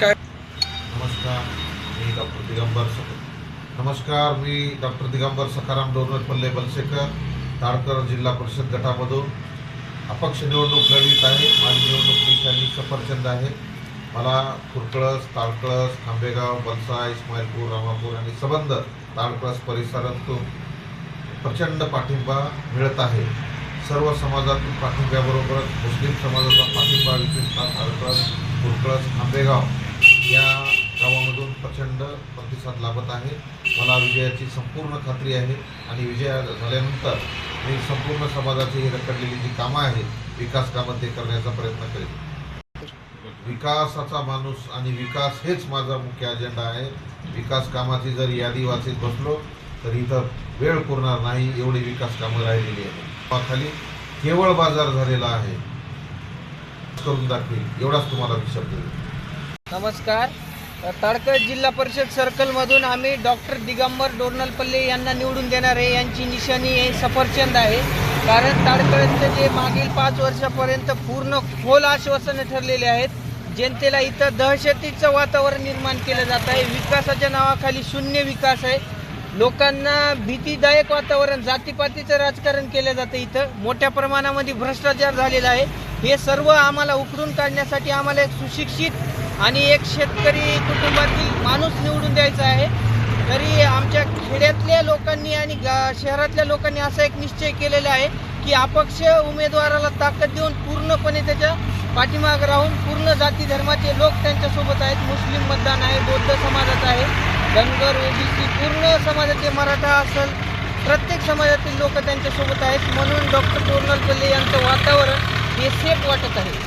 काय? नमस्कार मी डॉक्टर दिगंबर नमस्कार मी डॉक्टर दिगंबर सखाराम डोनरपल्ले बलशेकर ताडकर जिल्हा परिषद गटामधून. अपक्ष निवडणूक लढवीत आहे माझी निवडणूक निशाणी सफरचंद आहे. मला कुरकळस ताडकळस खांबेगाव बलसा इस्माईलपूर रामापूर आणि सबंध ताडकळस परिसरातून प्रचंड पाठिंबा मिळत आहे. सर्व समाजातील पाठिंब्याबरोबरच मुस्लिम समाजाचा पाठिंबा विशेषतः ताडकळस कुरकळस या गावामधून प्रचंड प्रतिसाद लाभत आहे. मला विजयाची संपूर्ण खात्री आहे आणि विजय झाल्यानंतर मी संपूर्ण समाजाची ही रखडलेली जी कामं आहेत विकास कामं ते करण्याचा प्रयत्न करेन. विकासाचा माणूस आणि विकास हेच माझा मुख्य अजेंडा आहे. विकास कामाची जर यादी वाचत बसलो तर इथं वेळ पुरणार नाही एवढी विकास कामं राहिलेली आहेत. खाली केवळ बाजार झालेला आहे. करून दाखवेल एवढाच तुम्हाला शब्द देतो नमस्कार. ताडकळ जिल्हा परिषद सर्कलमधून आम्ही डॉक्टर दिगंबर डोरनलपल्ले यांना निवडून देणार आहे. यांची निशाणी हे सफरचंद आहे. कारण ताडकळचे जे मागील पाच वर्षापर्यंत पूर्ण खोल आश्वासनं ठरलेले आहेत जनतेला इथं दहशतीचं वातावरण निर्माण केलं जात आहे. विकासाच्या नावाखाली शून्य विकास आहे. लोकांना भीतीदायक वातावरण जातीपातीचं राजकारण केलं जातं इथं. मोठ्या प्रमाणामध्ये भ्रष्टाचार झालेला आहे. हे सर्व आम्हाला उकरून काढण्यासाठी आम्हाला एक सुशिक्षित आणि एक शेतकरी कुटुंबातील माणूस निवडून द्यायचा आहे. तरी आमच्या खेड्यातल्या लोकांनी आणि गा शहरातल्या लोकांनी असा एक निश्चय केलेला आहे की अपक्ष उमेदवाराला ताकद देऊन पूर्णपणे त्याच्या पाठीमाग राहून पूर्ण जाती धर्माचे लोक त्यांच्यासोबत आहेत. मुस्लिम मतदान आहे बौद्ध समाजात आहे. धनगर ओबीसी पूर्ण समाजाचे मराठा असेल प्रत्येक समाजातील लोक त्यांच्यासोबत आहेत. म्हणून डॉक्टर कोर्नल पल्ले यांचं वातावरण हे सेफ वाटत आहे.